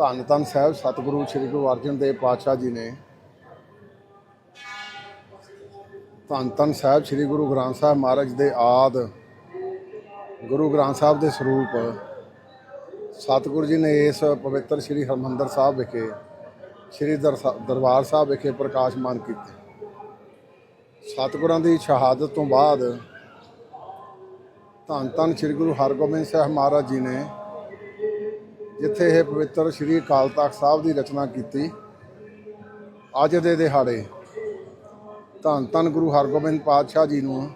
ਧੰਨ ਧੰਨ ਸਾਹਿਬ, ਸਤਿਗੁਰੂ ਸ੍ਰੀ ਗੁਰੂ ਅਰਜਨ ਦੇਵ ਪਾਤਸ਼ਾਹ ਜੀ ਨੇ। ਧੰਨ ਧੰਨ ਸਾਹਿਬ ਸ੍ਰੀ ਗੁਰੂ ਗ੍ਰੰਥ ਸਾਹਿਬ ਮਹਾਰਾਜ ਦੇ ਆਦ, ਗੁਰੂ ਗ੍ਰੰਥ ਸਾਹਿਬ ਦੇ ਸਰੂਪ। ਸਤਿਗੁਰੂ ਜੀ ਨੇ ਇਸ ਪਵਿੱਤਰ ਸ੍ਰੀ ਹਰਮੰਦਰ ਸਾਹਿਬ ਵਿਖੇ, ਸ੍ਰੀ ਦਰਸਾ- ਦਰਬਾਰ ਸਾਹਿਬ ਵਿਖੇ ਪ੍ਰਕਾਸ਼ਮਾਨ ਕੀਤੇ। ਸਤਿਗੁਰਾਂ ਦੀ ਸ਼ਹਾਦਤ ਤੋਂ ਬਾਅਦ ਧੰਨ ਧੰਨ ਸ੍ਰੀ ਗੁਰੂ ਹਰਗੋਬਿੰਦ ਸਾਹਿਬ ਮਹਾਰਾਜ ਜੀ ਨੇ ਜਿੱਥੇ ਇਹ ਪਵਿੱਤਰ ਸ੍ਰੀ ਅਕਾਲ ਤਖਤ ਸਾਹਿਬ ਦੀ ਰਚਨਾ ਕੀਤੀ, ਅੱਜ ਦੇ ਦਿਹਾੜੇ ਧੰਨ ਧੰਨ ਗੁਰੂ ਹਰਗੋਬਿੰਦ ਪਾਤਸ਼ਾਹ ਜੀ ਨੂੰ,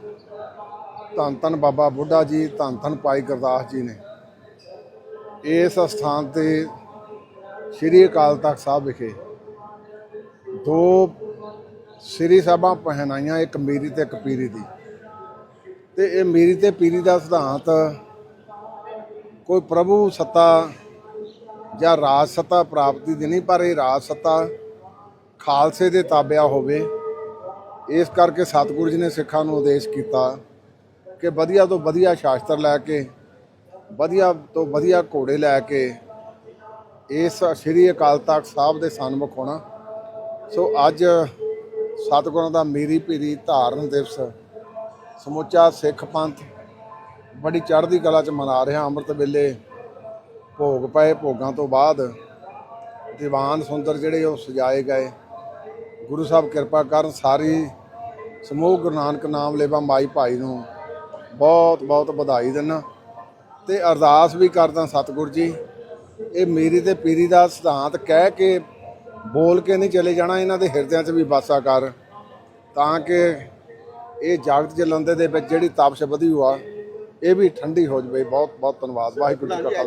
ਧੰਨ ਧੰਨ ਬਾਬਾ ਬੁੱਢਾ ਜੀ, ਧੰਨ ਧੰਨ ਭਾਈ ਗੁਰਦਾਸ ਜੀ ਨੇ ਇਸ ਸਥਾਨ ਤੇ ਸ੍ਰੀ ਅਕਾਲ ਤਖਤ ਸਾਹਿਬ ਵਿਖੇ ਦੋ ਸ੍ਰੀ ਸਾਹਿਬਾਂ ਪਹਿਨਾਈਆਂ ਇੱਕ ਮੀਰੀ ਤੇ ਇੱਕ ਪੀਰੀ ਦੀ। ਤੇ ਇਹ ਮੀਰੀ ਤੇ ਪੀਰੀ ਦਾ ਸਿਧਾਂਤ ਕੋਈ ਪ੍ਰਭੂ ਸੱਤਾ ਜਾਂ ਰਾਜ ਸੱਤਾ ਪ੍ਰਾਪਤੀ ਦੀ ਨਹੀਂ, ਪਰ ਇਹ ਰਾਜ ਸੱਤਾ ਖਾਲਸੇ ਦੇ ਤਾਬਿਆ ਹੋਵੇ। ਇਸ ਕਰਕੇ ਸਤਿਗੁਰੂ ਜੀ ਨੇ ਸਿੱਖਾਂ ਨੂੰ ਉਦੇਸ਼ ਕੀਤਾ ਕਿ ਵਧੀਆ ਤੋਂ ਵਧੀਆ ਸ਼ਾਸਤਰ ਲੈ ਕੇ, ਵਧੀਆ ਤੋਂ ਵਧੀਆ ਘੋੜੇ ਲੈ ਕੇ ਇਸ ਸ੍ਰੀ ਅਕਾਲ ਤਖਤ ਸਾਹਿਬ ਦੇ ਸਨਮੁਖ ਹੋਣਾ। ਸੋ ਅੱਜ ਸਤਿਗੁਰਾਂ ਦਾ ਮੀਰੀ ਪੀਰੀ ਧਾਰਨ ਦਿਵਸ ਸਮੁੱਚਾ ਸਿੱਖ ਪੰਥ ਬੜੀ ਚੜ੍ਹਦੀ ਕਲਾ ਚ ਮਨਾ ਰਿਹਾ। ਅੰਮ੍ਰਿਤ ਵੇਲੇ ਭੋਗ ਪਏ ਭੋਗਾਂ ਤੋਂ ਬਾਅਦ ਦੀਵਾਨ ਸੁੰਦਰ ਜਿਹੜੇ ਉਹ ਸਜਾਏ ਗਏ। ਗੁਰੂ ਸਾਹਿਬ ਕਿਰਪਾ ਕਰਨ ਸਾਰੀ ਸਮੂਹ ਗੁਰੂ ਨਾਨਕ ਨਾਮ ਲੇਵਾ ਮਾਈ ਭਾਈ ਨੂੰ ਬਹੁਤ ਬਹੁਤ ਵਧਾਈ ਦਿੰਦਾ ਤੇ ਅਰਦਾਸ ਵੀ ਕਰਦਾ ਸਤਿਗੁਰ ਜੀ। ਇਹ ਮੇਰੀ ਤੇ ਪੀਰੀ ਦਾ ਸਿਧਾਂਤ ਕਹਿ ਕੇ ਬੋਲ ਕੇ ਨਹੀਂ ਚਲੇ ਜਾਣਾ, ਇਹਨਾਂ ਦੇ ਹਿਰਦਿਆਂ 'ਚ ਵੀ ਵਾਸਾ ਕਰ। ਤਾਂ ਕਿ ਇਹ ਜਾਗਤ ਜਲੰਦੇ ਦੇ ਵਿੱਚ ਜਿਹੜੀ ਤਪਸ਼ ਵਧੀ ਹੋਆ, ਇਹ ਵੀ ਠੰਡੀ ਹੋ ਜਵੇ। ਬਹੁਤ ਬਹੁਤ ਧੰਨਵਾਦ। ਵਾਹਿਗੁਰੂ ਜੀ ਕਾ ਖਾਲਸਾ।